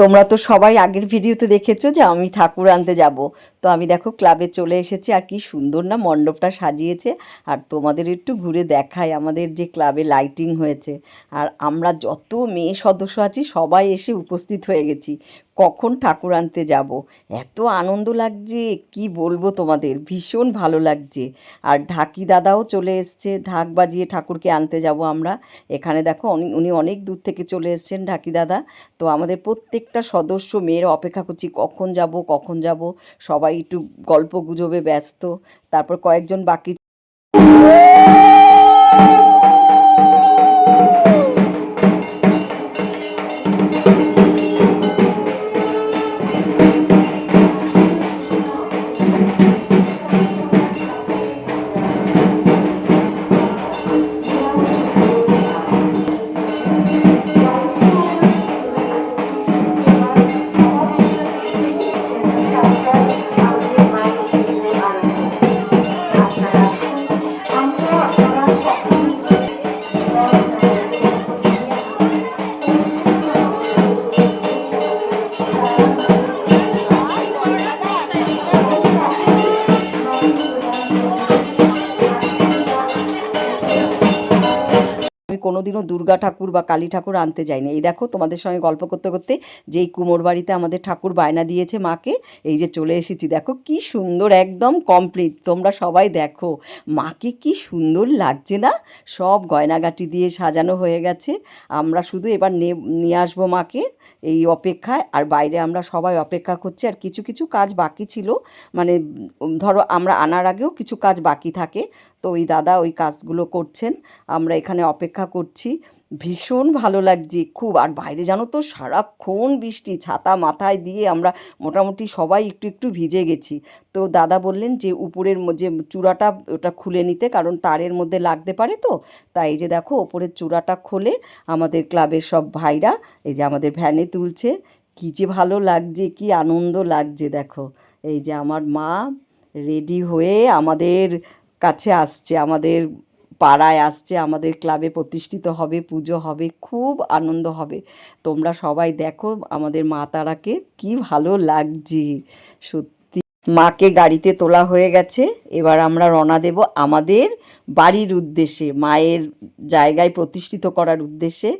তোমরা তো সবাই আগের ভিডিওতে দেখেছ যে আমি ঠাকুর আনতে যাব। তো আমি দেখো ক্লাবে চলে এসেছি আর কি সুন্দর না মণ্ডপটা সাজিয়েছে। আর তোমাদের একটু ঘুরে দেখায় আমাদের যে ক্লাবে লাইটিং হয়েছে। আর আমরা যত মেয়ে সদস্য আছি সবাই এসে উপস্থিত হয়ে গেছি। কখন ঠাকুর আনতে যাব? এত আনন্দ লাগছে, কি বলব তোমাদের? ভীষণ ভালো লাগছে। আর ঢাকি দাদাও চলে এসছে, ঢাক বাজিয়ে ঠাকুরকে আনতে যাব আমরা। এখানে দেখো উনি- অনেক দূর থেকে চলে এসছেন ঢাকি দাদা। তো আমাদের প্রত্যেকটা সদস্য মেয়ের অপেক্ষা করছি, কখন যাব কখন যাব? সবাই একটু গল্প গুজবে ব্যস্ত। তারপর কয়েকজন বাকি আমি কোনোদিনও দুর্গা ঠাকুর বা কালী ঠাকুর আনতে যাইনি এই দেখো, তোমাদের সঙ্গে গল্প করতে করতে যেই কুমোর বাড়িতে আমাদের ঠাকুর বায়না দিয়েছে মাকে, এই যে চলে এসেছি। দেখো কি সুন্দর, একদম কমপ্লিট তোমরা সবাই দেখো, মাকে কি সুন্দর লাগছে না? সব গয়নাগাটি দিয়ে সাজানো হয়ে গেছে। আমরা শুধু এবার নিয়ে আসব মাকে এই অপেক্ষায়। আর বাইরে আমরা সবাই অপেক্ষা করছি, আর কিছু কিছু কাজ বাকি ছিল। মানে ধরো আমরা আনার আগেও কিছু কাজ বাকি থাকে। তো ওই দাদা ওই কাজগুলো করছেন। আমরা এখানে অপেক্ষা করছি ভীষণ ভালো লাগছে খুব। আর বাইরে জানো তো, সারাক্ষণ বৃষ্টি, ছাতা মাথায় দিয়ে আমরা মোটামুটি সবাই একটু একটু ভিজে গেছি। তো দাদা বললেন যে উপরের যে চূড়াটা, ওটা খুলে নিতে, কারণ তারের মধ্যে লাগতে পারে তো। তাই যে দেখো, ওপরের চূড়াটা খোলে আমাদের ক্লাবের সব ভাইরা, এই যে আমাদের ভ্যানে তুলছে। কী যে ভালো লাগছে, কি আনন্দ লাগছে দেখো। এই যে আমার মা রেডি হয়ে আমাদের কাছে আসছে, আমাদের পাড়ায় আসছে, আমাদের ক্লাবে প্রতিষ্ঠিত হবে, পুজো হবে, খুব আনন্দ হবে। তোমরা সবাই দেখো আমাদের মা তারাকে, কী ভালো লাগছে। সত্যি, মাকে গাড়িতে তোলা হয়ে গেছে। এবার আমরা রওনা দেব আমাদের বাড়ির উদ্দেশ্যে, মায়ের জায়গায় প্রতিষ্ঠিত করার উদ্দেশ্যে।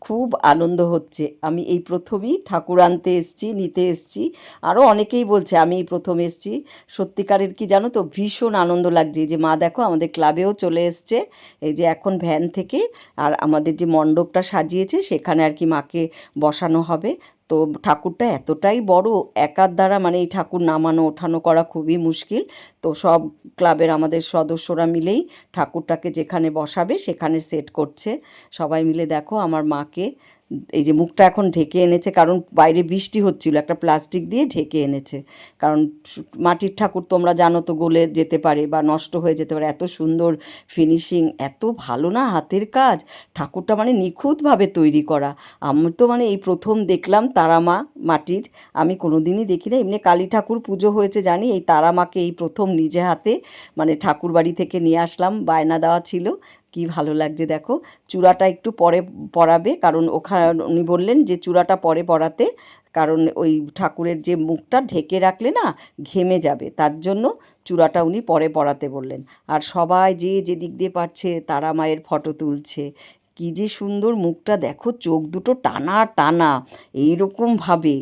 খুব আনন্দ হচ্ছে। আমি এই প্রথমেই ঠাকুর আনতে এসছি, নিতে এসছি। আরও অনেকেই বলছে, আমি এই প্রথম এসছি। সত্যিকারের কি জানো তো, ভীষণ আনন্দ লাগছে। যে মা দেখো, আমাদের ক্লাবেও চলে এসছে। এই যে এখন ভ্যান থেকে, আর আমাদের যে মণ্ডপটা সাজিয়েছে, সেখানে আর কি মাকে বসানো হবে। তো ঠাকুরটা এতটাই বড়, একার দ্বারা মানে এই ঠাকুর নামানো, ওঠানো করা খুবই মুশকিল। তো সব ক্লাবের আমাদের সদস্যরা মিলেই ঠাকুরটাকে যেখানে বসাবে সেখানে সেট করছে। সবাই মিলে দেখো আমার মাকে এই যে মুখটা এখন ঢেকে এনেছে, কারণ বাইরে বৃষ্টি হচ্ছিল, একটা প্লাস্টিক দিয়ে ঢেকে এনেছে। কারণ মাটির ঠাকুর তোমরা জানো তো গলে যেতে পারে বা নষ্ট হয়ে যেতে পারে। এত সুন্দর ফিনিশিং এত ভালো না হাতের কাজ। ঠাকুরটা মানে নিখুঁতভাবে তৈরি করা। আমি তো মানে এই প্রথম দেখলাম তারামা মাটির। আমি কোনোদিনই দেখি না। এমনি কালী ঠাকুর পুজো হয়েছে জানি, এই তারামাকে এই প্রথম নিজে হাতে মানে ঠাকুর বাড়ি থেকে নিয়ে আসলাম, বায়না দেওয়া ছিল। কি ভালো লাগছে দেখো। চূড়াটা একটু পরে পরাবে, কারণ ওখানে উনি বললেন যে চূড়াটা পরে পরাতে, কারণ ওই ঠাকুরের যে মুখটা ঢেকে রাখলে না ঘেমে যাবে, তার জন্য চূড়াটা উনি পরে পরাতে বললেন। আর সবাই যে যেদিক দিয়ে পারছে, তারা মায়ের ফটো তুলছে। কি যে সুন্দর মুখটা দেখো, চোখ দুটো টানা টানা এইরকমভাবে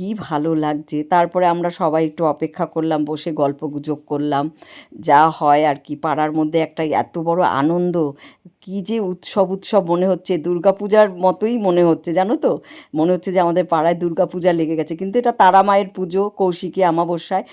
কি ভালো লাগছে। তারপরে আমরা সবাই একটু অপেক্ষা করলাম, বসে গল্প গুজব করলাম। যা হয় আর কি, পাড়ার মধ্যে একটা এত বড় আনন্দ। কি যে উৎসব উৎসব মনে হচ্ছে, দুর্গাপূজার মতোই মনে হচ্ছে, জানো তো? মনে হচ্ছে যে আমাদের পাড়ায় দুর্গাপূজা লেগে গেছে। কিন্তু এটা তারা মায়ের পুজো, কৌশিকী অমাবস্যায়